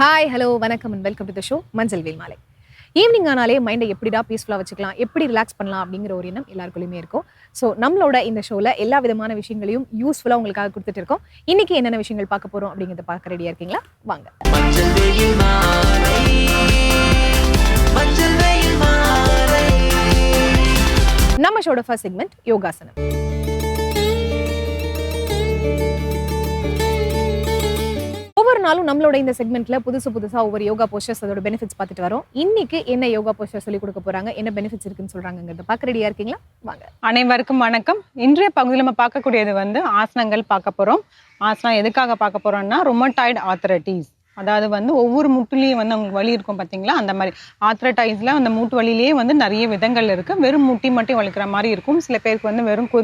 Hi hello வணக்கம் and welcome to the show மஞ்சள் வேல் மாலை. ஈவினிங் ஆனாலே மைண்டை எப்படிடா பீஸ்ஃபுல்லாக வச்சுக்கலாம் எப்படி ரிலாக்ஸ் பண்ணலாம் அப்படிங்கிற ஒரு எண்ணம் எல்லாருக்குள்ளயுமே இருக்கும். ஸோ நம்மளோட இந்த ஷோவில் எல்லா விதமான விஷயங்களையும் யூஸ்ஃபுல்லாக உங்களுக்காக கொடுத்துட்டு இருக்கோம். இன்னைக்கு என்னென்ன விஷயங்கள் பார்க்க போகிறோம் அப்படிங்கிறத பார்க்க ரெடியாக இருக்கீங்களா? வாங்க. நம்ம ஷோட ஃபர்ஸ்ட் செக்மெண்ட் யோகாசனம். ஒவ்வொரு நாளும் நம்மளோட இந்த செக்மெண்ட்ல புதுசு புதுசா ஒவ்வொரு யோகா போஸ்டர்ஸ் அதோட பெனிஃபிட்ஸ் பார்த்துட்டு வரோம். இன்னைக்கு என்ன யோகா போஸ்டர் சொல்லி கொடுக்க போறாங்க என்ன பெனிஃபிட்ஸ் இருக்குன்னு சொல்றாங்கிறத பார்க்க ரெடியா இருக்கீங்களா? வாங்க. அனைவருக்கும் வணக்கம். இன்றைய பகுதியில் நம்ம பார்க்கக்கூடியது வந்து ஆசனங்கள் பார்க்க போறோம். ஆசனம் எதுக்காக பார்க்க போறோம்னா ரொமட்டாய்டு ஆத்தரட்டிஸ் அதாவது வந்து ஒவ்வொரு முட்டுலேயும் வந்து அவங்களுக்கு வலி இருக்கும் பார்த்தீங்களா அந்த மாதிரி ஆத்ரடைஸில் அந்த மூட்டு வலியிலேயே வந்து நிறைய விதங்கள் இருக்குது வெறும் முட்டி மட்டும் வலிக்கிற மாதிரி இருக்கும். சில பேருக்கு வந்து வெறும் கு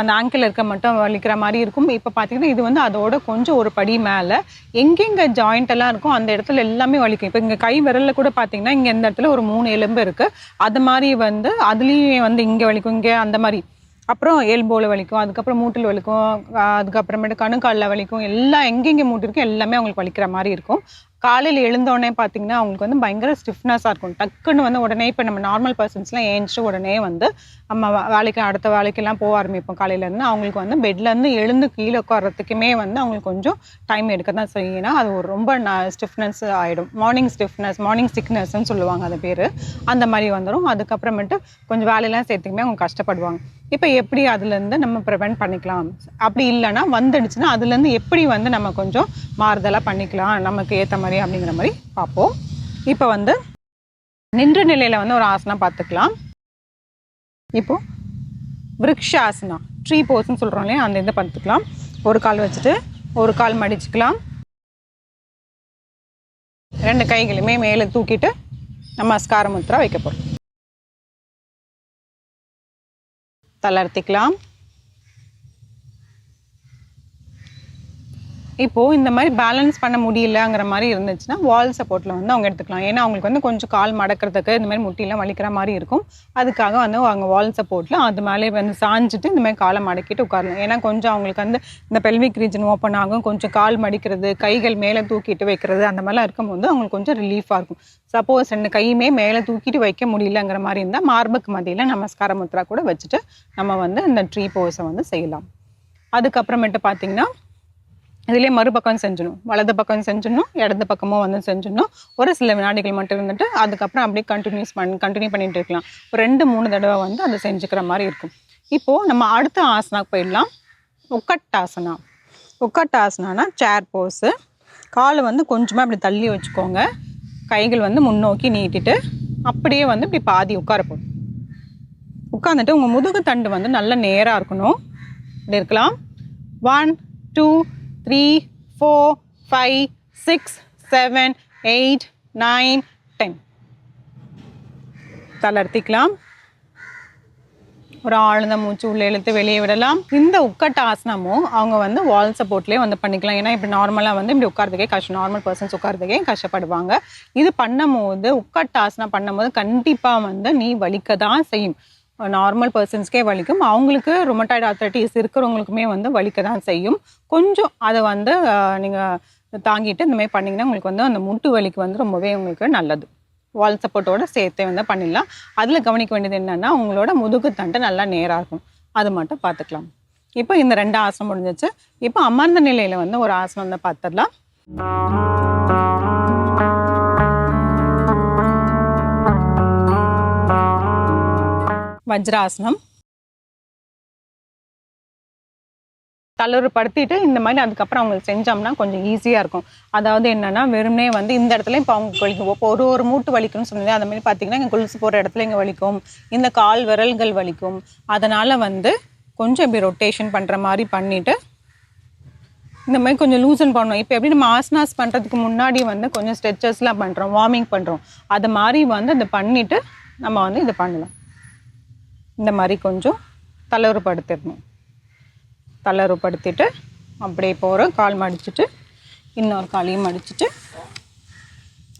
அந்த ஆங்கிள் இருக்க மட்டும் வலிக்கிற மாதிரி இருக்கும். இப்போ பார்த்தீங்கன்னா இது வந்து அதோட கொஞ்சம் ஒரு படி மேலே எங்கெங்கே ஜாயிண்ட் எல்லாம் இருக்கும் அந்த இடத்துல எல்லாமே வலிக்கும். இப்போ இங்கே கை விரலில் கூட பார்த்தீங்கன்னா இங்கே இந்த இடத்துல ஒரு மூணு எலும்பு இருக்குது அது மாதிரி வந்து அதுலேயும் வந்து இங்கே வலிக்கும் இங்கே அந்த மாதிரி. அப்புறம் எல்போவில் வலிக்கும் அதுக்கப்புறம் மூட்டில் வலிக்கும் அதுக்கப்புறமேட்டு கணுக்காலில் வலிக்கும் எல்லாம் எங்கெங்கே மூட்டு இருக்கும் எல்லாமே அவங்களுக்கு வலிக்கிற மாதிரி இருக்கும். காலையில் எழுந்தோடனே பார்த்தீங்கன்னா அவங்களுக்கு வந்து பயங்கர ஸ்டிஃப்னஸாக இருக்கும். டக்குன்னு வந்து உடனே இப்போ நம்ம நார்மல் பர்சன்ஸ்லாம் ஏஞ்சிட்டு உடனே வந்து நம்ம வேலைக்கு அடுத்த வேலைக்கெல்லாம் போக ஆரம்பிப்போம் காலையிலேருந்து அவங்களுக்கு வந்து பெட்லேருந்து எழுந்து கீழே உட்காரத்துக்குமே வந்து அவங்களுக்கு கொஞ்சம் டைம் எடுக்க தான் செய்யணும் அது ஒரு ரொம்ப ஸ்டிஃப்னஸ் ஆகிடும் மார்னிங் ஸ்டிஃப்னஸ் மார்னிங் சிக்னஸ்ன்னு சொல்லுவாங்க அது பேர். அந்த மாதிரி வந்துடும் அதுக்கப்புறமேட்டு கொஞ்சம் வேலையெல்லாம் சேர்த்துக்குமே அவங்க கஷ்டப்படுவாங்க. இப்போ எப்படி அதுலேருந்து நம்ம ப்ரிவெண்ட் பண்ணிக்கலாம்? அப்படி இல்லைன்னா வந்துடுச்சுன்னா அதுலேருந்து எப்படி வந்து நம்ம கொஞ்சம் மாறுதலாக பண்ணிக்கலாம்? நமக்கு ஏற்ற மாதிரி அப்படிங்கிற மாதிரி பார்ப்போம். இப்போ வந்து நின்ற நிலையில் வந்து ஒரு ஆசனம் பார்த்துக்கலாம். இப்போ விருக்ஷாசனா ட்ரீ போஸ்ன்னு சொல்கிறோம் இல்லையா? அந்த இதை பார்த்துக்கலாம். ஒரு கால் வச்சுட்டு ஒரு கால் மடிச்சுக்கலாம். ரெண்டு கைகளுமே மேலே தூக்கிட்டு நமஸ்கார முத்ரா வைக்க போகிறோம் தளர்த்திக்கலாம். இப்போது இந்த மாதிரி பேலன்ஸ் பண்ண முடியலங்கிற மாதிரி இருந்துச்சுன்னா வால் சப்போர்ட்டில் வந்து அவங்க எடுத்துக்கலாம். ஏன்னா அவங்களுக்கு வந்து கொஞ்சம் கால் மடக்கிறதுக்கு இந்த மாதிரி முட்டிலாம் வலிக்கிற மாதிரி இருக்கும். அதுக்காக வந்து அவங்க வால் சப்போர்ட்டில் அது மேலே வந்து சாஞ்சிட்டு இந்த மாதிரி காலை மடக்கிட்டு உட்காரலாம். ஏன்னா கொஞ்சம் அவங்களுக்கு வந்து இந்த பெல்விக் ரீஜன் ஓப்பன் ஆகும். கொஞ்சம் கால் மடிக்கிறது கைகள் மேலே தூக்கிட்டு வைக்கிறது அந்த மாதிரிலாம் இருக்கும்போது அவங்களுக்கு கொஞ்சம் ரிலீஃபாக இருக்கும். சப்போஸ் ரெண்டு கையுமே மேலே தூக்கிட்டு வைக்க முடியலங்கிற மாதிரி இருந்தால் மார்புக்கு மதியில் நமஸ்கார முத்ரா கூட வச்சுட்டு நம்ம வந்து இந்த ட்ரீ போஸை வந்து செய்யலாம். அதுக்கப்புறமேட்டு பார்த்தீங்கன்னா இதுலேயே மறுபக்கம் செஞ்சிடணும். வலது பக்கம் செஞ்சிடணும் இடது பக்கமும் வந்து செஞ்சிடணும். ஒரு சில வினாடிகள் மட்டும் இருந்துட்டு அதுக்கப்புறம் அப்படியே கண்டினியூஸ் பண் கண்டினியூ பண்ணிட்டு இருக்கலாம். ஒரு ரெண்டு மூணு தடவை வந்து அதை செஞ்சுக்கிற மாதிரி இருக்கும். இப்போது நம்ம அடுத்த ஆசனாக்கு போயிடலாம். உக்கட்டாசனா. உக்கட்டாசனானா சேர் போஸு காலை வந்து கொஞ்சமாக இப்படி தள்ளி வச்சுக்கோங்க. கைகள் வந்து முன்னோக்கி நீட்டிட்டு அப்படியே வந்து இப்படி பாதி உட்கார போடும் உட்காந்துட்டு உங்கள் முதுகு தண்டு வந்து நல்ல நேராக இருக்கணும். இப்படி இருக்கலாம். One two three four five six seven eight nine ten தளர்த்திக்கலாம் ஒரு ஆழ்ந்த மூச்சு உள்ளே இழுத்து வெளியே விடலாம். இந்த உட்கட்ட ஆசனமும் அவங்க வந்து வால் சப்போர்ட்லேயே வந்து பண்ணிக்கலாம். ஏன்னா இப்படி நார்மலாக வந்து இப்படி உட்காரதுக்கே கஷ்டம் நார்மல் பர்சன்ஸ் உட்காரதுக்கே கஷ்டப்படுவாங்க. இது பண்ணும்போது உட்கட்ட ஆசனம் பண்ணும்போது கண்டிப்பாக வந்து நீ வலிக்க தான் செய்யும். நார்மல் பர்சன்ஸ்க்கே வலிக்கும். அவங்களுக்கு ரொமட்டாய்டு ஆத்தரைட்டிஸ் இருக்கிறவங்களுக்குமே வந்து வலிக்க தான் செய்யும். கொஞ்சம் அதை வந்து நீங்கள் தாங்கிட்டு இந்த மாதிரி பண்ணிங்கன்னா உங்களுக்கு வந்து அந்த முட்டு வலிக்கு வந்து ரொம்பவே உங்களுக்கு நல்லது. வால் சப்போர்ட்டோட சேர்த்தே வந்து பண்ணிடலாம். அதில் கவனிக்க வேண்டியது என்னென்னா உங்களோட முதுகு தண்டு நல்லா நேராக இருக்கும். அது மட்டும் பார்த்துக்கலாம். இப்போ இந்த ரெண்டு ஆசனம் முடிஞ்சிச்சு. இப்போ அமர்ந்த நிலையில் வந்து ஒரு ஆசனம் வந்து பார்த்துடலாம். வஜ்ராசனம். தளர்வுபடுத்திட்டு இந்த மாதிரி அதுக்கப்புறம் அவங்களுக்கு செஞ்சோம்னா கொஞ்சம் ஈஸியாக இருக்கும். அதாவது என்னென்னா வெறுமனே வந்து இந்த இடத்துல இப்போ அவங்க வலிக்கும். இப்போ ஒரு ஒரு மூட்டு வலிக்கும்னு சொன்னது அந்த மாதிரி பார்த்தீங்கன்னா இங்கே கொலுசு போகிற இடத்துல இங்கே வலிக்கும். இந்த கால் விரல்கள் வலிக்கும். அதனால் வந்து கொஞ்சம் இப்படி ரொட்டேஷன் பண்ணுற மாதிரி பண்ணிவிட்டு இந்த மாதிரி கொஞ்சம் லூசன் பண்ணணும். இப்போ எப்படி நம்ம ஆசனாஸ் பண்ணுறதுக்கு முன்னாடி வந்து கொஞ்சம் ஸ்ட்ரெச்சஸ்லாம் பண்ணுறோம் வார்மிங் பண்ணுறோம் அது மாதிரி வந்து அதை பண்ணிவிட்டு நம்ம வந்து இதை பண்ணலாம். இந்த மாதிரி கொஞ்சம் தளர்வுபடுத்திடணும் தளர்வுபடுத்திட்டு அப்படியே போகிறோம் கால் மடிச்சிட்டு இன்னொரு காலையும் மடிச்சிட்டு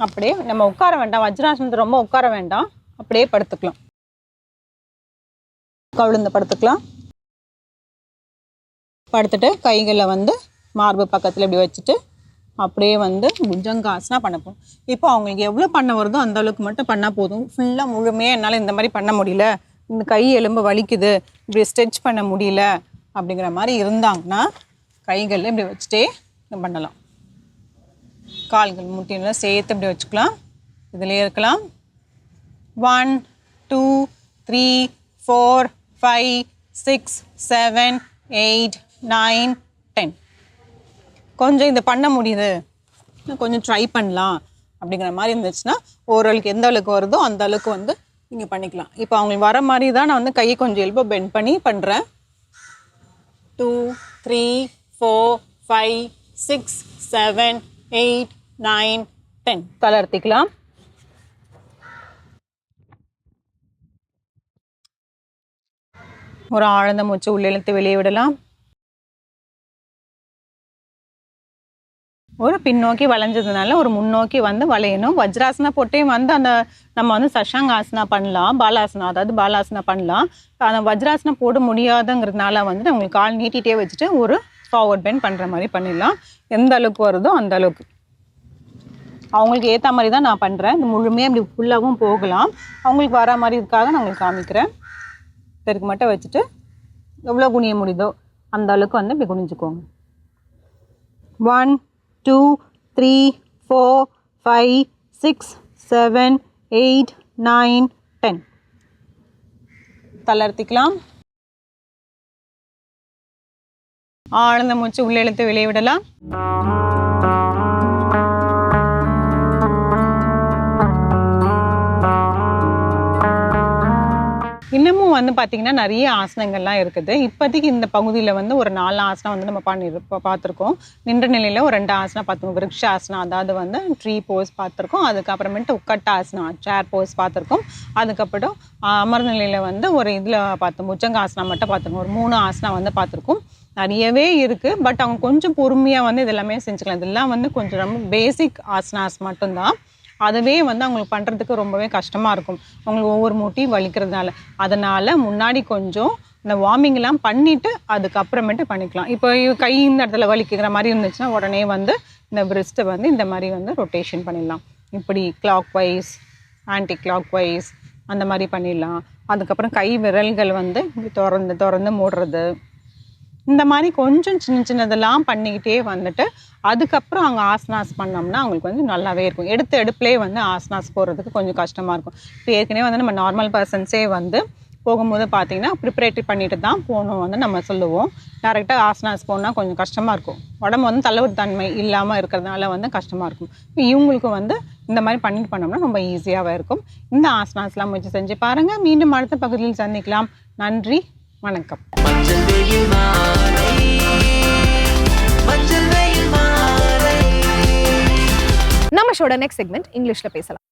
அப்படியே நம்ம உட்கார வேண்டாம். வஜ்ராசனத்தை ரொம்ப உட்கார வேண்டாம். அப்படியே படுத்துக்கலாம். கவிழுந்து படுத்துக்கலாம். படுத்துட்டு கைகளை வந்து மார்பு பக்கத்தில் இப்படி வச்சுட்டு அப்படியே வந்து புஜங்காசனா பண்ண போகிறோம் இப்போ அவங்களுக்கு எவ்வளோ பண்ண வருதோ அந்த அளவுக்கு மட்டும் பண்ணால் போதும். ஃபுல்லாக முழுமையாக என்னால் இந்த மாதிரி பண்ண முடியல. இந்த கை எலும்பு வலிக்குது இப்படி ஸ்ட்ரெச் பண்ண முடியல அப்படிங்கிற மாதிரி இருந்தாங்கன்னா கைகளில் இப்படி வச்சுட்டே பண்ணலாம். கால்கள் முட்டியெல்லாம் சேர்த்து இப்படி வச்சுக்கலாம். இதுலேயே இருக்கலாம். One two three four five six seven eight nine ten கொஞ்சம் இதை பண்ண முடியுது. கொஞ்சம் ட்ரை பண்ணலாம் அப்படிங்கிற மாதிரி இருந்துச்சுன்னா ஓரளவுக்கு எந்த அளவுக்கு வருதோ அந்த அளவுக்கு வந்து நீங்கள் பண்ணிக்கலாம். இப்போ அவங்களுக்கு வர மாதிரி தான் நான் வந்து கையை கொஞ்சம் எல்போ பெண்ட் பண்ணி பண்ணுறேன் two three four five six seven eight nine ten தளர்த்திக்கலாம் ஒரு ஆழ்ந்த மூச்சு உள்ளிழுத்து வெளியே விடலாம். ஒரு பின்னோக்கி வளைஞ்சதுனால ஒரு முன்னோக்கி வந்து வளையணும். வஜ்ராசனா போட்டே வந்து அந்த நம்ம வந்து சஷாங்காசனா பண்ணலாம் பாலாசனா அதாவது பாலாசனா பண்ணலாம். அந்த வஜ்ராசனா போட முடியாதுங்கிறதுனால வந்து உங்களுக்கு கால் நீட்டிகிட்டே வச்சுட்டு ஒரு ஃபார்வர்ட் பெண்ட் பண்ணுற மாதிரி பண்ணிடலாம். எந்த அளவுக்கு வருதோ அந்த அளவுக்கு. அவங்களுக்கு ஏற்ற மாதிரி தான் நான் பண்ணுறேன் இது முழுமையாக இப்படி ஃபுல்லாகவும் போகலாம். அவங்களுக்கு வர மாதிரி இருக்காக நான் உங்களுக்கு காமிக்கிறேன். தெருக்கு மட்டும் வச்சுட்டு எவ்வளோ குனிய முடியுதோ அந்த அளவுக்கு வந்து இப்படி குனிஞ்சுக்கோங்க. One two three four five six seven eight nine ten தளர்த்திக்கலாம் ஆழ்ந்த மூச்சு உள்ளே இழுத்து இன்னமும் வந்து பார்த்தீங்கன்னா நிறைய ஆசனங்கள்லாம் இருக்குது. இப்போதைக்கு இந்த பகுதியில் வந்து ஒரு நாலு ஆசனம் வந்து நம்ம பண்ணி பார்த்துருக்கோம் நின்ற நிலையில் ஒரு ரெண்டு ஆசனம் பார்த்துருக்கோம் விருக்ஷ ஆசனம் அதாவது வந்து ட்ரீ போஸ் பார்த்துருக்கோம் அதுக்கப்புறமேட்டு உக்கட்ட ஆசனம் சேர் போஸ் பார்த்துருக்கோம் அதுக்கப்புறம் அமர் நிலையில் வந்து ஒரு இதில் பார்த்தோம் உச்சங்க ஆசனம் மட்டும் பார்த்துருக்கோம் ஒரு மூணு ஆசனம் வந்து பார்த்துருக்கோம் நிறையவே இருக்குது பட் அவங்க கொஞ்சம் பொறுமையாக வந்து இதெல்லாமே செஞ்சுக்கலாம். இதெல்லாம் வந்து கொஞ்சம் ரொம்ப பேசிக் ஆசனாஸ் மட்டும்தான். அதுவே வந்து அவங்களுக்கு பண்ணுறதுக்கு ரொம்பவே கஷ்டமாக இருக்கும். அவங்களுக்கு ஒவ்வொரு மூட்டையும் வலிக்கிறதுனால. அதனால் முன்னாடி கொஞ்சம் இந்த வார்மிங்லாம் பண்ணிவிட்டு அதுக்கப்புறமேட்டு பண்ணிக்கலாம். இப்போ கை இந்த இடத்துல வலிக்கிற மாதிரி இருந்துச்சுன்னா உடனே வந்து இந்த பிரிஸ்ட்டை வந்து இந்த மாதிரி வந்து ரொட்டேஷன் பண்ணிடலாம். இப்படி clockwise anti clock wise அந்த மாதிரி பண்ணிடலாம். அதுக்கப்புறம் கை விரல்கள் வந்து இப்படி திறந்து திறந்து மூடுறது. இந்த மாதிரி கொஞ்சம் சின்ன சின்னதெல்லாம் பண்ணிக்கிட்டே வந்துட்டு அதுக்கப்புறம் அவங்க ஆசனாஸ் பண்ணோம்னா அவங்களுக்கு வந்து நல்லாவே இருக்கும். எடுத்த எடுப்புலேயே வந்து ஆசனாஸ் போகிறதுக்கு கொஞ்சம் கஷ்டமாக இருக்கும். இப்போ ஏற்கனவே வந்து நம்ம நார்மல் பர்சன்ஸே வந்து போகும்போது பார்த்தீங்கன்னா ப்ரிப்பரேட்டரி பண்ணிட்டு தான் போகணும் வந்து நம்ம சொல்லுவோம். டேரெக்டாக ஆசனாஸ் போனால் கொஞ்சம் கஷ்டமாக இருக்கும். உடம்பு வந்து தளர்வு தன்மை இல்லாமல் இருக்கிறதுனால வந்து கஷ்டமாக இருக்கும். இப்போ இவங்களுக்கு வந்து இந்த மாதிரி பண்ணிட்டு பண்ணோம்னா ரொம்ப ஈஸியாகவே இருக்கும். இந்த ஆசனாஸ்லாம் முயற்சி செஞ்சு பாருங்கள் மீண்டும் அடுத்த பகுதியில் சந்திக்கலாம். நன்றி. வணக்கம். நம்ம ஷோட நெக்ஸ்ட் செக்மெண்ட் இங்கிலீஷ்ல பேசலாம்.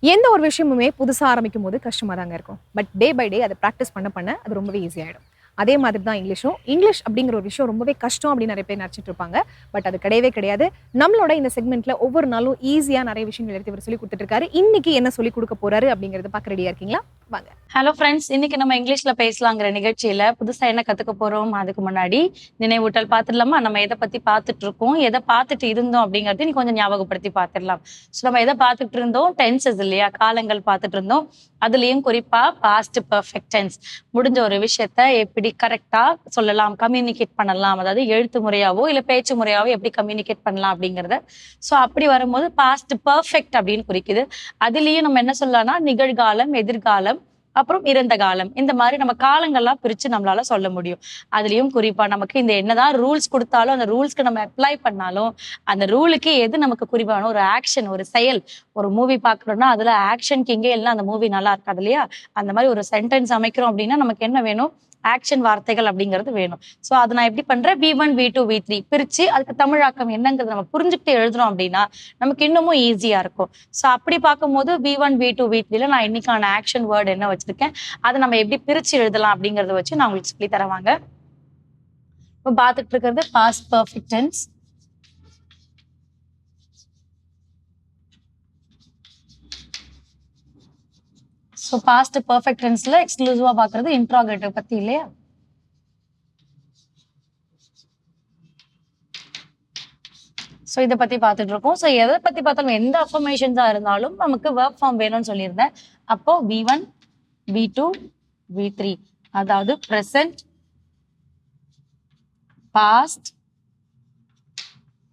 எந்த ஒரு விஷயமுமே புதுசா ஆரம்பிக்கும் போது கஷ்டமா தாங்க இருக்கும். பட் டே பை டே அதை ப்ராக்டிஸ் பண்ண பண்ண அது ரொம்பவே ஈஸியாகிடும் அதே மாதிரி தான் இங்கிலீஷும். இங்கிலீஷ் அப்படிங்கிற ஒரு விஷயம் ரொம்பவே கஷ்டம் அப்படின்னு நிறைய பேர் நினச்சிட்டு இருப்பாங்க. பட் அது கிடையவே கிடையாது. நம்மளோட இந்த செக்மெண்ட்ல ஒவ்வொரு நாளும் ஈஸியா நிறைய விஷயங்கள் எடுத்து இவர் சொல்லி கொடுத்துட்டு இருக்காரு. இன்னைக்கு என்ன சொல்லி கொடுக்க போறாரு அப்படிங்கறத பார்க்க ரெடியா இருக்கீங்களா? வாங்க. ஹலோ ஃப்ரெண்ட்ஸ் இன்னைக்கு நம்ம இங்கிலீஷ்ல பேசலாங்கிற நிகழ்ச்சியில புதுசா என்ன கத்துக்க போறோம் அதுக்கு முன்னாடி நினைவூட்டல் பார்த்துடலாமா நம்ம எதை பத்தி பார்த்துட்டு இருக்கோம் எதை பார்த்துட்டு இருந்தோம் அப்படிங்கறது நீ கொஞ்சம் ஞாபகப்படுத்தி பார்த்துடலாம் ஸோ நம்ம எதை பார்த்துட்டு இருந்தோம் டென்சஸ் இல்லையா? காலங்கள் பார்த்துட்டு இருந்தோம் அதுலயும் குறிப்பா பாஸ்ட் பர்ஃபெக்ட் டென்ஸ் முடிஞ்ச ஒரு விஷயத்த எப்படி கரெக்டா சொல்லலாம் கம்யூனிகேட் பண்ணலாம். அதாவது எழுத்து முறையாவோ இல்ல பேச்சு முறையாவோ எப்படி கம்யூனிகேட் பண்ணலாம் அப்படிங்கறத. ஸோ அப்படி வரும்போது பாஸ்ட் பர்ஃபெக்ட் அப்படின்னு குறிக்குது. அதுலயும் நம்ம என்ன சொல்லலாம்னா நிகழ்காலம் எதிர்காலம் அப்புறம் இறந்த காலம். இந்த மாதிரி நம்ம காலங்கள்லாம் பிரிச்சு நம்மளால சொல்ல முடியும். அதுலயும் குறிப்பா நமக்கு இந்த என்னதான் ரூல்ஸ் கொடுத்தாலும் அந்த ரூல்ஸ்க்கு நம்ம அப்ளை பண்ணாலும் அந்த ரூலுக்கு எது நமக்கு குறிப்பான ஒரு ஆக்ஷன் ஒரு செயல் ஒரு மூவி பாக்குறோம்னா அதுல ஆக்ஷன் இங்கே எல்லாம் அந்த மூவி நல்லா இருக்காது இல்லையா? அந்த மாதிரி ஒரு சென்டென்ஸ் அமைக்கிறோம் அப்படின்னா நமக்கு என்ன வேணும்? ஆக்ஷன் வார்த்தைகள் அப்படிங்கிறது வேணும். ஸோ அதை நான் எப்படி பண்றேன்? V one V two V three பிரிச்சு அதுக்கு தமிழாக்கம் என்னங்கிறது நம்ம புரிஞ்சுக்கிட்டு எழுதுறோம் அப்படின்னா நமக்கு இன்னமும் ஈஸியாக இருக்கும். ஸோ அப்படி பார்க்கும்போது V one V two P த்ரீல நான் இன்னைக்கான ஆக்ஷன் வேர்டு என்ன வச்சிருக்கேன்? அதை நம்ம எப்படி பிரித்து எழுதலாம் அப்படிங்கிறத வச்சு நான் உங்களுக்கு சொல்லி தரவாங்க இப்போ பார்த்துட்டு இருக்கிறது past perfect tense so past perfect டென்ஸில் எக்ஸ்க்ளூசிவாக பார்க்குறது இன்ட்ராகேட்டிவ் பற்றி இல்லையா? ஸோ இதை பற்றி பார்த்துட்டு இருக்கோம். ஸோ எதை பற்றி பார்த்தாலும் எந்த அஃபர்மேஷன்ஸாக இருந்தாலும் நமக்கு ஒர்க் ஃபார்ம் வேணும்னு சொல்லியிருந்தேன். அப்போ V one V two V three அதாவது ப்ரெசன்ட் பாஸ்ட்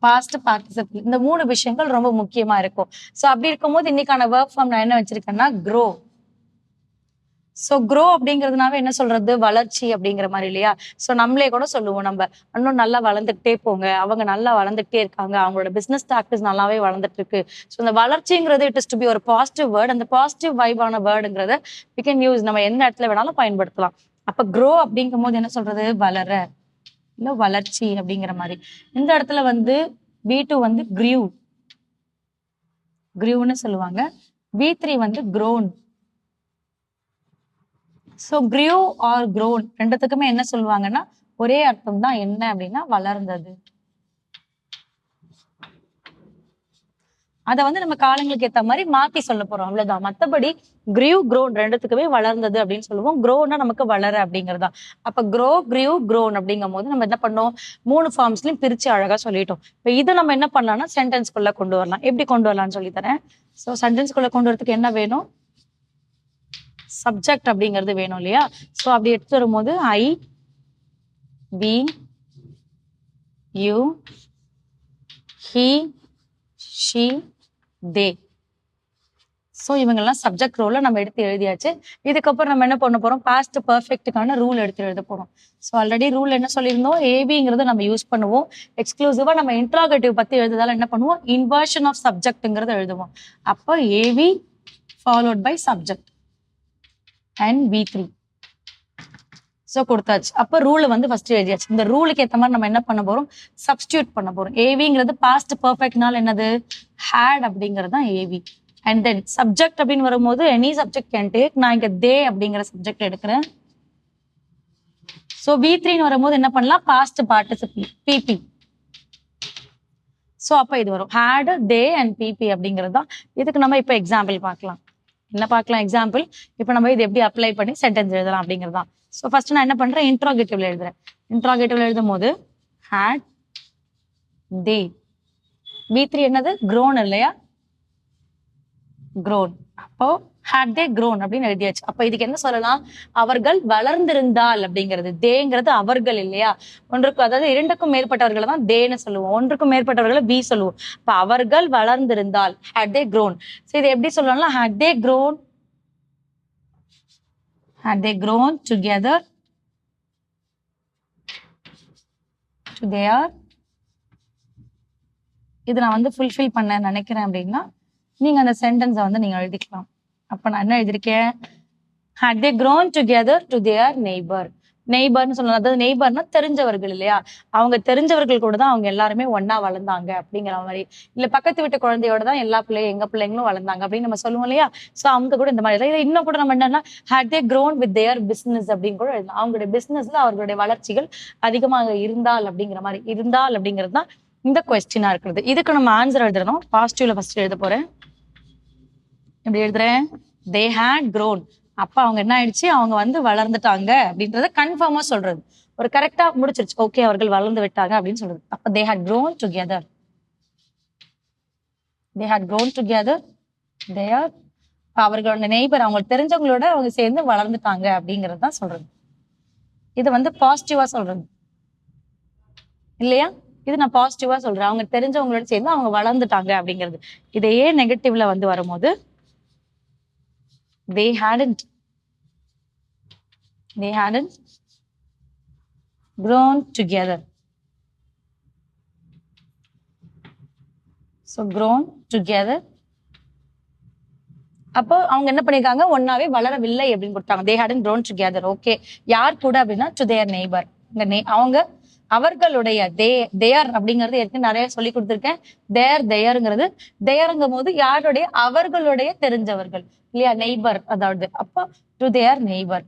பாஸ்ட் பார்ட்டிசிபிள் இந்த மூணு விஷயங்கள் ரொம்ப முக்கியமாக இருக்கும். ஸோ அப்படி இருக்கும்போது இன்னைக்கான ஒர்க் ஃபார்ம் நான் என்ன வச்சிருக்கேன்னா க்ரோ ஸோ க்ரோ அப்படிங்கிறதுனாவே என்ன சொல்றது? வளர்ச்சி அப்படிங்கிற மாதிரி இல்லையா? ஸோ நம்மளே கூட சொல்லுவோம் நம்ம இன்னும் நல்லா வளர்ந்துக்கிட்டே போங்க. அவங்க நல்லா வளர்ந்துகிட்டே இருக்காங்க. அவங்களோட பிசினஸ் டாக்டிஸ் நல்லாவே வளர்ந்துட்டு இருக்கு ஸோ இந்த வளர்ச்சிங்கிறது இட் இஸ் டு பி ஒரு பாசிட்டிவ் வேர்ட் அந்த பாசிட்டிவ் வைபான வேர்டுங்கிறத வி கேன் யூஸ் நம்ம எந்த இடத்துல வேணாலும் பயன்படுத்தலாம். அப்ப க்ரோ அப்படிங்கும் போது என்ன சொல்றது? வளர. இல்ல வளர்ச்சி அப்படிங்கிற மாதிரி. இந்த இடத்துல வந்து வி டூ வந்து க்ரியூ க்ரியூன்னு சொல்லுவாங்க. வி த்ரீ வந்து grown so grew or grown ரெண்டுத்துக்குமே என்ன சொல்லுவாங்கன்னா ஒரே அர்த்தம் தான் என்ன அப்படின்னா வளர்ந்தது. அதை வந்து நம்ம காலங்களுக்கு ஏத்த மாதிரி மாத்தி சொல்ல போறோம். அவ்வளவுதான். மத்தபடி க்ரியூ க்ரோன் ரெண்டுத்துக்குமே வளர்ந்தது அப்படின்னு சொல்லுவோம். க்ரோனா நமக்கு வளர அப்படிங்கிறதா அப்ப க்ரோ க்ரியூ க்ரோன் அப்படிங்கும் போது நம்ம என்ன பண்ணோம்? மூணு ஃபார்ம்ஸ்லயும் பிரிச்சு அழகா சொல்லிட்டோம். இப்ப இதை நம்ம என்ன பண்ணலாம்னா சென்டென்ஸ்குள்ள கொண்டு வரலாம். எப்படி கொண்டு வரலாம்னு சொல்லி தரேன். ஸோ சென்டென்ஸ்குள்ள கொண்டு வரதுக்கு என்ன வேணும்? சப்ஜெக்ட் அப்படிங்கிறது வேணும் இல்லையா? ஸோ அப்படி எடுத்து வரும்போது I we you he she they so இவங்கெல்லாம் சப்ஜெக்ட் ரோல நம்ம எடுத்து எழுதியாச்சு. இதுக்கப்புறம் நம்ம என்ன பண்ண போறோம்? பாஸ்ட் பர்ஃபெக்ட்டுக்கான ரூல் எடுத்து எழுத போறோம். ஸோ ஆல்ரெடி ரூல் என்ன சொல்லியிருந்தோம்? ஏபிங்கிறத நம்ம யூஸ் பண்ணுவோம். எக்ஸ்க்ளூசிவா நம்ம இன்ட்ராகேட்டிவ் பத்தி எழுதுதால என்ன பண்ணுவோம்? இன்வர்ஷன் ஆஃப் சப்ஜெக்ட்ங்கிறத எழுதுவோம். அப்போ AV followed by subject and V three so கொடுத்தாச்சு. அப்போ ரூலை வந்து ஃபர்ஸ்ட் எழுதியாச்சு. இந்த ரூலுக்கு ஏற்ற மாதிரி நம்ம என்ன பண்ண போறோம்? சப்ஸ்டியூட் பண்ண போறோம். ஏவிங்கிறது பாஸ்ட் பர்ஃபெக்ட்னால என்னது? ஹேட் அப்படிங்கிறது தான் ஏவி அண்ட் தென் சப்ஜெக்ட் அப்படின்னு வரும்போது எனி சப்ஜெக்ட் கேன் டேக் நான் இங்கே தே அப்படிங்கிற சப்ஜெக்ட் எடுக்கிறேன். ஸோ வி த்ரீன்னு வரும்போது என்ன பண்ணலாம்? பாஸ்ட் பார்ட்டிசிபி பிபி ஸோ அப்போ இது வரும். ஹேடு தே அண்ட் பிபி அப்படிங்கிறது தான் இதுக்கு நம்ம இப்போ எக்ஸாம்பிள் பார்க்கலாம். என்ன பார்க்கலாம்? எக்ஸாம்பிள் இப்போ நம்ம இது எப்படி அப்ளை பண்ணி சென்டென்ஸ் எழுதலாம் அப்படிங்கிறது தான் ஸோ ஃபர்ஸ்ட் நான் என்ன பண்றேன்? இன்ட்ராகேட்டிவ்ல எழுதுறேன். இன்ட்ராகேட்டிவ்ல எழுதும் போது ஹேட் தி வி த்ரீ என்னது? க்ரோன் இல்லையா? க்ரோன் அப்போ ஹேட் தே க்ரோன் அப்படின்னு எழுதியாச்சு. அப்ப இதுக்கு என்ன சொல்லலாம்? அவர்கள் வளர்ந்திருந்தால் அப்படிங்கிறது. தேங்கிறது அவர்கள் இல்லையா? ஒன்றுக்கு அதாவது இரண்டுக்கும் மேற்பட்டவர்களை தான் தேன்னு சொல்லுவோம். ஒன்றுக்கும் மேற்பட்டவர்களை பி சொல்லுவோம். இப்ப அவர்கள் வளர்ந்திருந்தால் ஹேட் தே க்ரோன் ஸோ இது எப்படி சொல்லலாம்னா had they grown had they grown together to their இது நான் வந்து ஃபுல்ஃபில் பண்ண நினைக்கிறேன் அப்படின்னா நீங்க அந்த சென்டென்ஸை வந்து நீங்க எழுதிக்கலாம். அப்ப நான் என்ன எழுதியிருக்கேன்? Had they grown together to their neighbour நெய்பர்னு சொல்லலாம் அதாவது நெய்பர்னா தெரிஞ்சவர்கள் இல்லையா? அவங்க தெரிஞ்சவர்கள் கூட தான் அவங்க எல்லாருமே ஒன்னா வளர்ந்தாங்க அப்படிங்கிற மாதிரி. இல்ல பக்கத்து வீட்டு குழந்தையோட தான் எல்லா பிள்ளையும் எங்க பிள்ளைங்களும் வளர்ந்தாங்க அப்படின்னு நம்ம சொல்லுவோம் இல்லையா? சோ அவங்க கூட இந்த மாதிரி இன்னும் கூட நம்ம என்னன்னா had they grown with their business அப்படின்னு கூட எழுதலாம். அவங்களுடைய பிசினஸ்ல அவர்களுடைய வளர்ச்சிகள் அதிகமாக இருந்தால் அப்படிங்கிற மாதிரி. இருந்தால் அப்படிங்கிறது தான் இந்த கொஸ்டினா இருக்கிறது. இதுக்கு நம்ம ஆன்சர் எழுதுறோம் பாசிட்டிவ்ல ஃபர்ஸ்ட் எழுத போறேன். எப்படி எழுதுறேன்? தே ஹேட் க்ரோன் அப்ப அவங்க என்ன ஆயிடுச்சு? அவங்க வந்து வளர்ந்துட்டாங்க அப்படின்றத கன்ஃபார்மா சொல்றது. ஒரு கரெக்டா முடிச்சிருச்சு. ஓகே அவர்கள் வளர்ந்து விட்டாங்க அப்படின்னு சொல்றது. அப்ப they had grown together they had grown together they are அவர்களோட நெய்பர் அவங்களுக்கு தெரிஞ்சவங்களோட அவங்க சேர்ந்து வளர்ந்துட்டாங்க அப்படிங்கிறது தான் சொல்றது. இது வந்து பாசிட்டிவா சொல்றது. இல்லையா? இது நான் பாசிட்டிவா சொல்றேன். அவங்க தெரிஞ்சவங்களோட சேர்ந்து அவங்க வளர்ந்துட்டாங்க அப்படிங்கிறது. இதையே நெகட்டிவ்ல வந்து வரும்போது they hadn't. They hadn't grown together. So grown together. அப்போ அவங்க என்ன பண்ணிருக்காங்க? ஒன்னாவே வளரவில்லை அப்படின்னு கொடுத்தாங்க. They hadn't grown together okay யார் கூட அப்படின்னா டு தேர் நெய்பர் இந்த நெய் அவங்க அவர்களுடைய தே தேர் அப்படிங்கறது ஏற்கனவே நிறைய சொல்லி கொடுத்துருக்கேன். தேர் தேயருங்கிறது தேயருங்கும் போது யாருடைய? அவர்களுடைய தெரிஞ்சவர்கள். இல்லையா நெய்பர் அதாவது அப்போ டு தேர் நெய்பர்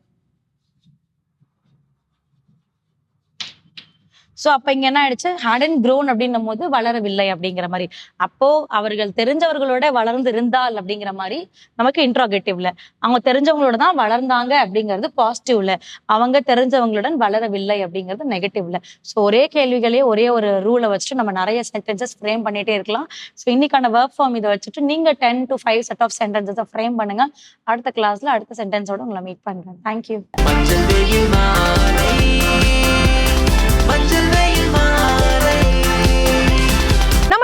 ஸோ அப்ப இங்க என்ன ஆயிடுச்சு? ஹேட் அண்ட் க்ரோன் அப்படின்னும் போது வளரவில்லை அப்படிங்கிற மாதிரி. அப்போ அவர்கள் தெரிஞ்சவர்களோட வளர்ந்து இருந்தால் அப்படிங்கிற மாதிரி நமக்கு இன்ட்ராகேட்டிவ்ல அவங்க தெரிஞ்சவங்களோட தான் வளர்ந்தாங்க அப்படிங்கிறது பாசிட்டிவ்ல அவங்க தெரிஞ்சவங்களுடன் வளரவில்லை அப்படிங்கிறது நெகட்டிவ்ல ஸோ ஒரே கேள்விகளே ஒரே ஒரு ரூலை வச்சுட்டு நம்ம நிறைய சென்டென்சஸ் ஃப்ரேம் பண்ணிட்டே இருக்கலாம். ஸோ இன்னைக்கான ஒர்க் ஃபார்ம் இதை வச்சுட்டு நீங்க ten to five set of சென்டென்சஸை frame பண்ணுங்க. அடுத்த கிளாஸ்ல அடுத்த சென்டென்ஸோட உங்களை மீட் பண்றேன். தேங்க்யூ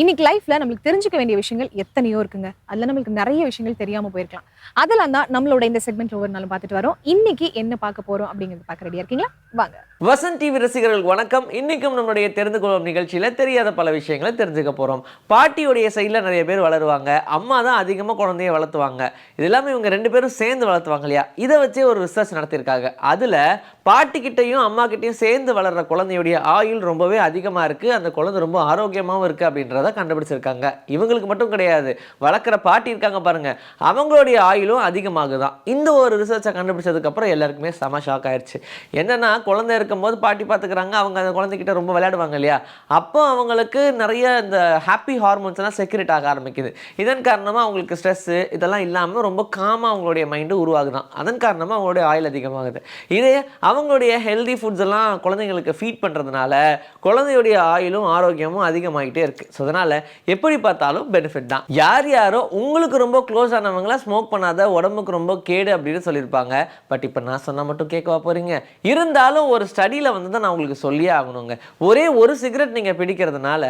இன்னைக்கு லைஃப்ல நம்மளுக்கு தெரிஞ்சுக்க வேண்டிய விஷயங்கள் எத்தனையோ இருக்குங்க. அதுல நம்மளுக்கு நிறைய விஷயங்கள் தெரியாம போயிருக்கலாம். அதெல்லாம் தான் நம்மளோட இந்த செக்மெண்ட் ஒவ்வொரு நாளும் பார்த்துட்டு வரோம். இன்னைக்கு என்ன பார்க்க போறோம் அப்படிங்கிறது பார்க்க ரெடியா இருக்கீங்களா? வாங்க. வசந்த் டிவி ரசிகர்கள் வணக்கம். இன்னைக்கும் நம்மளுடைய தெரிந்து கொள்ளும் நிகழ்ச்சியில தெரியாத பல விஷயங்களை தெரிஞ்சுக்க போறோம். பாட்டியுடைய சைடில் நிறைய பேர் வளருவாங்க. அம்மா தான் அதிகமாக குழந்தைய வளர்த்துவாங்க. இது எல்லாமே இவங்க ரெண்டு பேரும் சேர்ந்து வளர்த்துவாங்க இல்லையா? இதை வச்சே ஒரு ரிசர்ச் நடத்தியிருக்காங்க. அதுல பாட்டிக்கிட்டையும் அம்மா கிட்டையும் சேர்ந்து வளர்ற குழந்தையுடைய ஆயுள் ரொம்பவே அதிகமாக இருக்கு. அந்த குழந்தை ரொம்ப ஆரோக்கியமாகவும் இருக்கு அப்படின்றது கண்டுபிடிச்சிருக்காங்க. இவங்களுக்கு மட்டும் கிடையாது. வளர்க்குற பாட்டி இருக்காங்க பாருங்க. அவங்களுடைய ஆயுளும் அதிகமாகுதான். இந்த ஒரு ரிசர்ச்சை கண்டுபிடிச்சதுக்கு அப்புறம் எல்லாருக்குமே செம ஷாக் ஆயிடுச்சு என்னன்னா குழந்தை இருக்கும்போது பாட்டி பார்த்துக்கிறாங்க அவங்க அந்த குழந்தைகிட்ட ரொம்ப விளையாடுவாங்க இல்லையா? அப்போ அவங்களுக்கு நிறைய இந்த ஹாப்பி ஹார்மோன்ஸ் எல்லாம் செக்ரெட் ஆக ஆரம்பிக்குது. இதன் காரணமாக அவங்களுக்கு ஸ்ட்ரெஸ்ஸு இதெல்லாம் இல்லாமல் ரொம்ப காமாக அவங்களுடைய மைண்டு உருவாகுதான். அதன் காரணமாக அவங்களுடைய ஆயில் அதிகமாகுது. இதே அவங்களுடைய ஹெல்தி ஃபுட்ஸ் எல்லாம் குழந்தைங்களுக்கு ஃபீட் பண்ணுறதுனால குழந்தையுடைய ஆயிலும் ஆரோக்கியமும் அதிகமாகிட்டே இருக்கு. ஸோ போகிறதுனால எப்படி பார்த்தாலும் பெனிஃபிட் தான். யார் யாரோ உங்களுக்கு ரொம்ப க்ளோஸ் ஆனவங்களாம் ஸ்மோக் பண்ணாத உடம்புக்கு ரொம்ப கேடு அப்படின்னு சொல்லியிருப்பாங்க. பட் இப்போ நான் சொன்னால் மட்டும் கேட்கவா போகிறீங்க இருந்தாலும் ஒரு ஸ்டடியில் வந்து தான் நான் உங்களுக்கு சொல்லியே ஆகணுங்க. ஒரே ஒரு சிகரெட் நீங்கள் பிடிக்கிறதுனால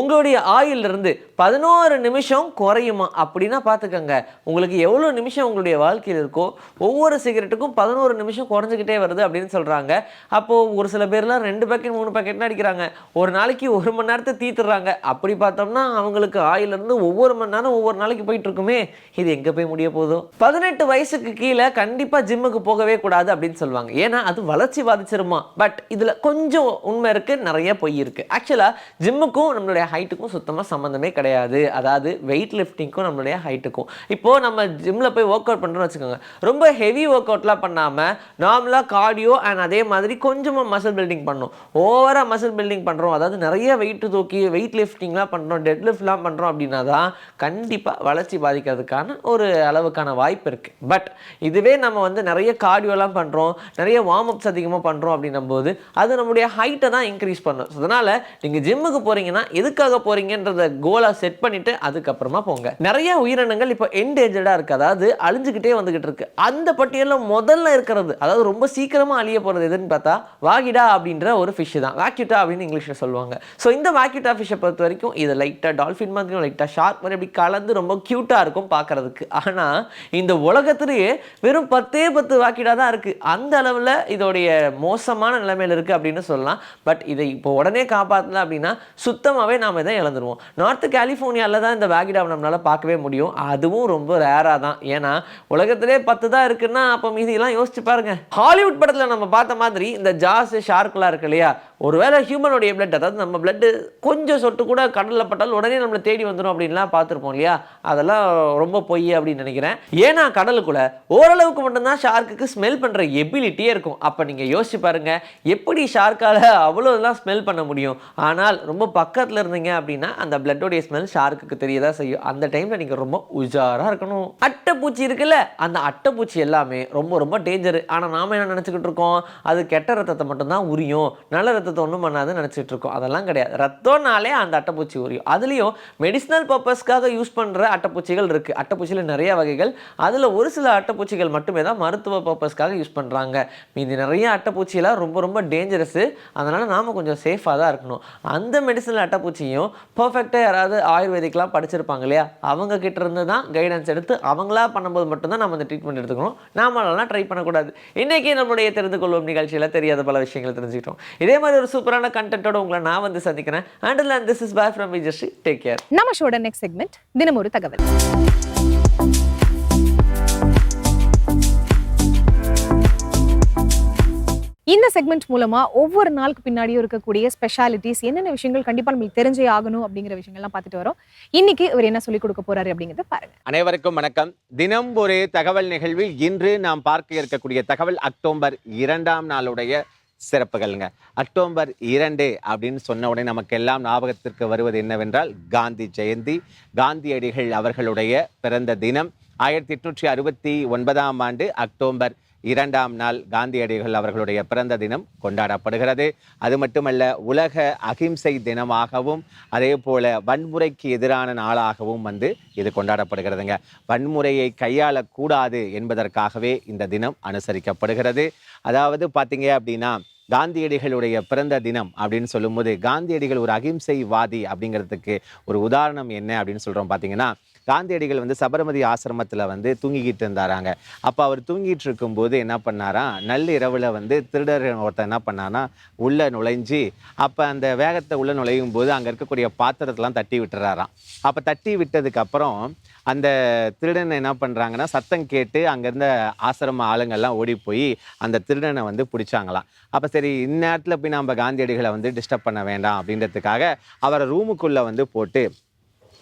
உங்களுடைய ஆயிலிருந்து இருந்து பதினோரு நிமிஷம் குறையுமா அப்படின்னா பார்த்துக்கோங்க. உங்களுக்கு எவ்வளோ நிமிஷம் உங்களுடைய வாழ்க்கையில் இருக்கோ ஒவ்வொரு சிகரெட்டுக்கும் பதினோரு நிமிஷம் குறைஞ்சிக்கிட்டே வருது அப்படின்னு சொல்கிறாங்க அப்போது ஒரு சில பேர்லாம் ரெண்டு பேக்கெட் மூணு பேக்கெட்னு அடிக்கிறாங்க. ஒரு நாளைக்கு ஒரு மணி நேரத்தை தீத்துடுறாங்க. அப்படி பார்த்தோம்னா அவங்களுக்கு ஆயிலிருந்து ஒவ்வொரு மணி நேரம் ஒவ்வொரு நாளைக்கு போயிட்டு இருக்குமே இது எங்கே போய் முடிய போதும் பதினெட்டு வயசுக்கு கீழே கண்டிப்பாக ஜிம்முக்கு போகவே கூடாது அப்படின்னு சொல்லுவாங்க. ஏன்னா அது வளர்ச்சி பாதிச்சிருமா? பட் இதில் கொஞ்சம் உண்மை இருக்குது நிறைய பொய் இருக்குது ஆக்சுவலாக ஜிம்முக்கும் நம்மளுடைய ஹைட்டுக்கும் சுத்தமாக சம்மந்தமே கிடையாது. அதாவது வெயிட் லிஃப்டிங்க்கும் நம்மளுடைய ஹைட்டுக்கும் இப்போது நம்ம ஜிம்மில் போய் ஒர்க் அவுட் பண்ணுறோம்னு வச்சுக்கோங்க. ரொம்ப ஹெவி ஒர்க் அவுட்லாம் பண்ணாமல் நார்மலாக கார்டியோ அண்ட் அதே மாதிரி கொஞ்சமாக மசில் பில்டிங் பண்ணணும் ஓவராக மசில் பில்டிங் பண்ணுறோம் அதாவது நிறைய வெயிட் தூக்கி வெயிட் லிஃப்டிங்லாம் பண்ணுறோம் டெட் லிஃப்ட்லாம் பண்ணுறோம் அப்படின்னா தான் கண்டிப்பாக வளர்ச்சி பாதிக்கிறதுக்கான ஒரு அளவுக்கான வாய்ப்பு இருக்குது பட் இதுவே நம்ம வந்து நிறைய கார்டியோலாம் பண்ணுறோம் நிறைய வார்ம் அப்ஸ் அதிகமாக பண்ணுறோம் அப்படின்னும் போது அது நம்முடைய ஹைட்டை தான் இன்க்ரீஸ் பண்ணும். ஸோ அதனால் நீங்கள் ஜிம்முக்கு போகிறீங்கன்னா எதுக்காக போகிறீங்கன்றத கோலாக செட் பண்ணிவிட்டு அதுக்கப்புறமா போங்க. நிறைய உயிரினங்கள் இப்போ என்டேஞ்சர்டாக இருக்குது அதாவது அழிஞ்சுக்கிட்டே வந்துக்கிட்டு இருக்கு. அந்த பட்டியலில் முதல்ல இருக்கிறது அதாவது ரொம்ப சீக்கிரமாக அழிய போகிறது எதுன்னு பார்த்தா வாகிடா அப்படின்ற ஒரு ஃபிஷ் தான். வாக்கியூட்டா அப்படின்னு இங்கிலீஷில் சொல்லுவாங்க. ஸோ இந்த வாக்கியூட்டா ஃபிஷ்ஷை பொறுத்த வரைக்கும் இது லைட்டாக டால்ஃபின் மாதிரி லைட்டாக ஷார்க் மாதிரி அப்படி கலந்து ரொம்ப க்யூட்டாக இருக்கும் பார்க்குறதுக்கு. ஆனால் இந்த உலகத்துலேயே வெறும் பத்தே பத்து வாக்கிடா தான் இருக்குது அந்த அளவில் இதோடைய மோசமான நிலைமையில் இருக்குது அப்படின்னு சொல்லலாம். பட் இதை இப்போ உடனே காப்பாற்றல அப்படின்னா சுத்தமாகவே நாம் இதை இழந்துருவோம். நார்த் கலிஃபோர்னியாவில் தான் இந்த வாக்கிடாவை நம்மளால் பார்க்கவே முடியும். அதுவும் ரொம்ப ரேராக தான். ஏன்னா உலகத்திலே பத்து தான் இருக்குன்னா அப்போ மீதியெல்லாம் யோசிச்சு பாருங்க. ஹாலிவுட் படத்தில் நம்ம பார்த்த மாதிரி இந்த ஜாஸ் ஷார்க்லாம் இருக்கு இல்லையா? ஒருவேளை ஹியூமனுடைய பிளட் அதாவது நம்ம பிளட்டு கொஞ்சம் சொட்டு கூட கடலில் பட்டால் உடனே நம்மளை தேடி வந்துடும் அப்படின்லாம் பார்த்துருப்போம் இல்லையா? அதெல்லாம் ரொம்ப பொய் அப்படின்னு நினைக்கிறேன். ஏன்னா கடலுக்குள்ள ஓரளவுக்கு மட்டும்தான் ஷார்க்குக்கு ஸ்மெல் பண்ணுற எபிலிட்டியே இருக்கும். அப்போ நீங்கள் யோசிச்சு பாருங்க எப்படி ஷார்க்கால அவ்வளோலாம் ஸ்மெல் பண்ண முடியும்? ஆனால் ரொம்ப பக்கத்தில் இருந்தீங்க அப்படின்னா அந்த பிளட்டோடைய ஸ்மெல் ஷார்க்குக்கு தெரியதா செய்யும். அந்த டைமில் நீங்கள் ரொம்ப உஜாராக இருக்கணும். அட்டைப்பூச்சி இருக்குல்ல அந்த அட்டைப்பூச்சி எல்லாமே ரொம்ப ரொம்ப டேஞ்சரு ஆனால் நாம் என்ன நினச்சிக்கிட்டு இருக்கோம்? அது கெட்ட ரத்தத்தை மட்டும்தான் உரியும். நல்ல ரத்தத்தை ஒன்றும் பண்ணாதுன்னு நினச்சிட்டு இருக்கோம். அதெல்லாம் கிடையாது. ரத்தம்னாலே அந்த அட்டைப்பூச்சி உரியும் அதுலேயும் மெடிசினல் பர்பஸ்க்காக யூஸ் பண்ணுற அட்டைப்பூச்சிகள் இருக்குது அட்டைப்பூச்சியில் நிறைய வகைகள். அதில் ஒரு சில அட்டைப்பூச்சிகள் மட்டுமே தான் மருத்துவ பர்பஸ்க்காக யூஸ் பண்ணுறாங்க மீதி நிறைய அட்டைப்பூச்சியெல்லாம் ரொம்ப ரொம்ப டேஞ்சரஸு அதனால் நாம் கொஞ்சம் சேஃபாக தான் இருக்கணும். அந்த மெடிசனல் அட்டைப்பூச்சியும் பர்ஃபெக்டாக யாராவது ஆயுர்வேதிக்லாம் படிச்சிருப்பாங்க இல்லையா? அவங்க கிட்ட இருந்து தான் கைடன்ஸ் எடுத்து அவங்களா பண்ணும்போது மட்டும்தான் நம்ம அந்த ட்ரீட்மெண்ட் எடுத்துக்கணும். நாமளெல்லாம் ட்ரை பண்ணக்கூடாது. இன்றைக்கி நம்மளுடைய தெரிந்து கொள்வோம் நிகழ்ச்சியில் தெரியாத பல விஷயங்களை தெரிஞ்சுக்கிட்டோம். இதே மாதிரி ஒரு சூப்பரான கண்டென்ட்டோட உங்களை நான் வந்து சந்திக்கிறேன். And this is bye from Vijayasri take care நம்ம ஷோட நெக்ஸ்ட் செக்மெண்ட் தினம் ஒரு தகவல். இந்த செக்மெண்ட் மூலமா ஒவ்வொரு நாளுக்கு பின்னாடியும் இருக்கக்கூடிய ஸ்பெஷாலிட்டிஸ் என்னென்ன விஷயங்கள் கண்டிப்பா நம்மளுக்கு தெரிஞ்சே ஆகணும் அப்படிங்கிற விஷயங்கள்லாம் பார்த்துட்டு வரோம். இன்னைக்கு இவர் என்ன சொல்லிக் கொடுக்க போறாரு அப்படிங்கறத பாருங்க. அனைவருக்கும் வணக்கம். தினம் ஒரு தகவல் நிகழ்வில் இன்று நாம் பார்க்க இருக்கக்கூடிய தகவல் அக்டோபர் இரண்டாம் நாளுடைய சிறப்புகள்ங்க. அக்டோபர் இரண்டு அப்படின்னு சொன்ன உடனே நமக்கு எல்லாம் ஞாபகத்திற்கு வருவது என்னவென்றால் காந்தி ஜெயந்தி. காந்தியடிகள் அவர்களுடைய பிறந்த தினம். ஆயிரத்தி எட்நூற்றி அறுபத்தி ஒன்பதாம் ஆண்டு அக்டோபர் இரண்டாம் நாள் காந்தியடிகள் அவர்களுடைய பிறந்த தினம் கொண்டாடப்படுகிறது. அது மட்டுமல்ல உலக அகிம்சை தினமாகவும் அதே போல வன்முறைக்கு எதிரான நாளாகவும் வந்து இது கொண்டாடப்படுகிறதுங்க. வன்முறையை கையாளக்கூடாது என்பதற்காகவே இந்த தினம் அனுசரிக்கப்படுகிறது. அதாவது பார்த்தீங்க அப்படின்னா காந்தியடிகளுடைய பிறந்த தினம் அப்படின்னு சொல்லும்போது காந்தியடிகள் ஒரு அகிம்சைவாதி அப்படிங்கிறதுக்கு ஒரு உதாரணம் என்ன அப்படின்னு சொல்கிறோம் பார்த்தீங்கன்னா காந்தியடிகள் வந்து சபரமதி ஆசிரமத்தில் வந்து தூங்கிக்கிட்டு இருந்தாராங்க. அப்போ அவர் தூங்கிட்டு இருக்கும்போது என்ன பண்ணாராம் நள்ளிரவில் வந்து திருடர் ஒருத்தர் என்ன பண்ணானா உள்ளே நுழைஞ்சு அப்போ அந்த வேகத்தை உள்ளே நுழையும் போது அங்கே இருக்கக்கூடிய பாத்திரத்தெலாம் தட்டி விட்டுறாராம். அப்போ தட்டி விட்டதுக்கப்புறம் அந்த திருடன் என்ன பண்ணுறாங்கன்னா சத்தம் கேட்டு அங்கேருந்த ஆசிரம ஆளுங்கள்லாம் ஓடி போய் அந்த திருடனை வந்து பிடிச்சாங்களாம். அப்போ சரி இந்நேரத்தில் போய் நம்ம காந்தியடிகளை வந்து டிஸ்டர்ப் பண்ண வேண்டாம் அப்படின்றதுக்காக அவரை ரூமுக்குள்ளே வந்து போட்டு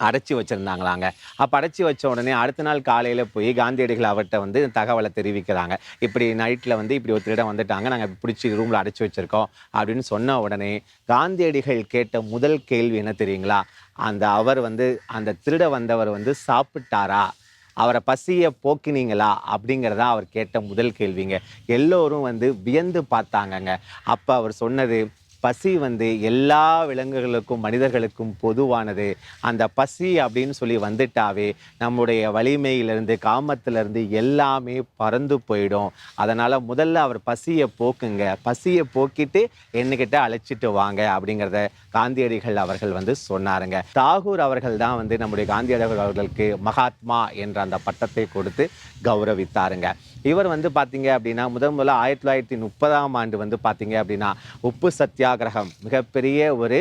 அடைச்சி வச்சுருந்தாங்களாங்க. அப்போ அடைச்சி வச்ச உடனே அடுத்த நாள் காலையில் போய் காந்தியடிகள் அவர்கிட்ட வந்து தகவலை தெரிவிக்கிறாங்க. இப்படி நைட்டில் வந்து இப்படி ஒரு வந்துட்டாங்க. நாங்கள் பிடிச்சி ரூமில் அடைச்சி வச்சுருக்கோம் அப்படின்னு சொன்ன உடனே காந்தியடிகள் கேட்ட முதல் கேள்வி என்ன தெரியுங்களா? அந்த அவர் வந்து அந்த திருட வந்தவர் வந்து சாப்பிட்டாரா? அவரை பசியை போக்கினீங்களா? அப்படிங்கிறதா அவர் கேட்ட முதல் கேள்விங்க. எல்லோரும் வந்து வியந்து பார்த்தாங்கங்க. அப்போ அவர் சொன்னது பசி வந்து எல்லா விலங்குகளுக்கும் மனிதர்களுக்கும் பொதுவானது. அந்த பசி அப்படின்னு சொல்லி வந்துட்டாவே நம்முடைய வலிமையிலிருந்து காமத்திலிருந்து எல்லாமே பறந்து போயிடும். அதனால் முதல்ல அவர் பசியை போக்குங்க. பசியை போக்கிட்டு என்கிட்ட அழைச்சிட்டு வாங்க அப்படிங்கிறத காந்தியடிகள் அவர்கள் வந்து சொன்னாருங்க. தாகூர் அவர்கள் தான் வந்து நம்முடைய காந்தியடிகள் அவர்களுக்கு மகாத்மா என்ற அந்த பட்டத்தை கொடுத்து கௌரவித்தாருங்க. இவர் வந்து பார்த்தீங்க அப்படின்னா முதன் முதல்ல ஆயிரத்தி தொள்ளாயிரத்தி முப்பதாம் ஆண்டு வந்து பார்த்தீங்க அப்படின்னா உப்பு சத்தியாகிரகம் மிகப்பெரிய ஒரு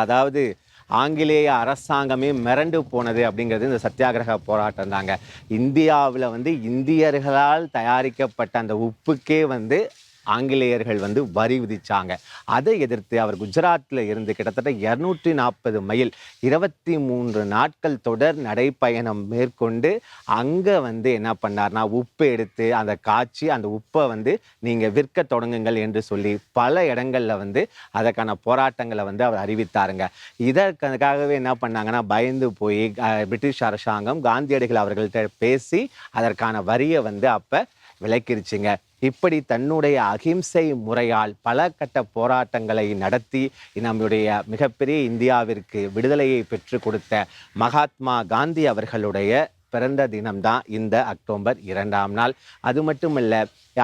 அதாவது ஆங்கிலேய அரசாங்கமே மிரண்டு போனது அப்படிங்கிறது இந்த சத்தியாகிரக போராட்டம் தாங்க. இந்தியாவில் வந்து இந்தியர்களால் தயாரிக்கப்பட்ட அந்த உப்புக்கே வந்து ஆங்கிலேயர்கள் வந்து வரி விதிச்சாங்க. அதை எதிர்த்து அவர் குஜராத்தில் இருந்து கிட்டத்தட்ட இரநூற்றி நாற்பது மைல் இருபத்தி மூன்று நாட்கள் தொடர் நடைப்பயணம் மேற்கொண்டு அங்கே வந்து என்ன பண்ணார்னா உப்பு எடுத்து அந்த காய்ச்சி அந்த உப்பை வந்து நீங்கள் விற்க தொடங்குங்கள் என்று சொல்லி பல இடங்களில் வந்து அதற்கான போராட்டங்களை வந்து அவர் அறிவித்தாருங்க. இதற்காகவே என்ன பண்ணாங்கன்னா பயந்து போய் பிரிட்டிஷ் அரசாங்கம் காந்தியடிகள் அவர்கள்ட்ட பேசி அதற்கான வரியை வந்து அப்போ விளக்கிருச்சுங்க இப்படி தன்னுடைய அகிம்சை முறையால் பல கட்ட போராட்டங்களை நடத்தி நம்முடைய மிகப்பெரிய இந்தியாவிற்கு விடுதலையை பெற்று கொடுத்த மகாத்மா காந்தி அவர்களுடைய பிறந்த தினம்தான் இந்த அக்டோபர் இரண்டாம் நாள். அது மட்டுமல்ல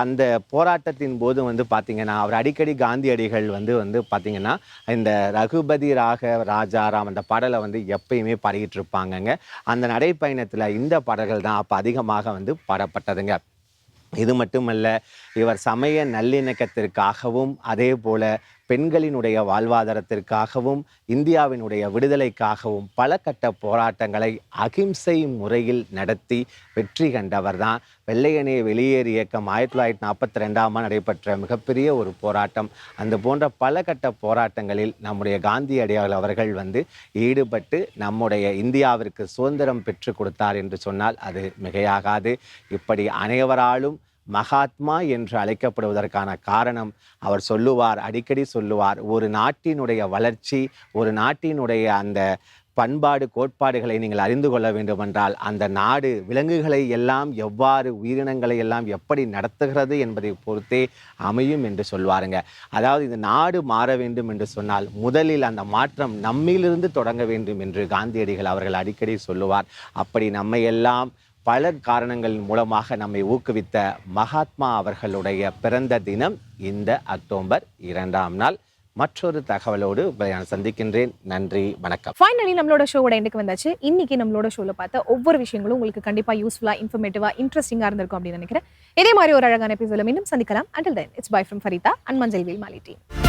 அந்த போராட்டத்தின் போது வந்து பார்த்திங்கன்னா அவர் அடிக்கடி காந்தியடிகள் வந்து வந்து பார்த்திங்கன்னா இந்த ரகுபதி ராக ராஜாராம் அந்த பாடலை வந்து எப்பயுமே பாடிக்கிட்டு இருப்பாங்கங்க. அந்த நடைப்பயணத்தில் இந்த பாடல்கள் தான் அப்போ அதிகமாக வந்து பாடப்பட்டதுங்க. இது மட்டுமல்ல இவர் சமய நல்லிணக்கத்திற்காகவும் அதே போல பெண்களினுடைய வாழ்வாதாரத்திற்காகவும் இந்தியாவினுடைய விடுதலைக்காகவும் பல கட்ட போராட்டங்களை அகிம்சை முறையில் நடத்தி வெற்றி கண்டவர் தான் வெள்ளையனே வெளியேறு இயக்கம் ஆயிரத்தி தொள்ளாயிரத்தி நாற்பத்தி ரெண்டாம் நடைபெற்ற மிகப்பெரிய ஒரு போராட்டம். அந்த போன்ற பல கட்ட போராட்டங்களில் நம்முடைய காந்தியடிகள் அவர்கள் வந்து ஈடுபட்டு நம்முடைய இந்தியாவிற்கு சுதந்திரம் பெற்று கொடுத்தார் என்று சொன்னால் அது மிகையாகாது. இப்படி அனைவராலும் மகாத்மா என்று அழைக்கப்படுவதற்கான காரணம் அவர் சொல்லுவார் அடிக்கடி சொல்லுவார் ஒரு நாட்டினுடைய வளர்ச்சி ஒரு நாட்டினுடைய அந்த பண்பாடு கோட்பாடுகளை நீங்கள் அறிந்து கொள்ள வேண்டுமென்றால் அந்த நாடு விலங்குகளை எல்லாம் எவ்வாறு உயிரினங்களை எல்லாம் எப்படி நடத்துகிறது என்பதை பொறுத்தே அமையும் என்று சொல்வாருங்க. அதாவது இந்த நாடு மாற வேண்டும் என்று சொன்னால் முதலில் அந்த மாற்றம் நம்மிலிருந்து தொடங்க வேண்டும் என்று காந்தியடிகள் அவர்கள் அடிக்கடி சொல்லுவார். அப்படி நம்மை எல்லாம் பல காரணங்களின் மூலமாக நம்மை ஊக்குவித்த மகாத்மா அவர்களுடைய பிறந்த தினம் இந்த அக்டோபர் இரண்டாம் நாள். மற்றொரு தகவலோடு உங்களை நான் சந்திக்கின்றேன். நன்றி வணக்கம். ஃபைனலி நம்மளோட ஷோவோட எண்டுக்கு வந்தாச்சு. இன்னைக்கு நம்மளோட ஷோவில் பார்த்த ஒவ்வொரு விஷயங்களும் உங்களுக்கு கண்டிப்பாக யூஸ்ஃபுல்லாக இன்ஃபர்மேட்டிவாக இன்ட்ரெஸ்டிங்காக இருந்திருக்கும் அப்படின்னு நினைக்கிறேன். இதே மாதிரி ஒரு அழகான எபிசோட மீண்டும் சந்திக்கலாம். Until then it's bye from Farida and மஞ்சள் வீல் மாலி டீம்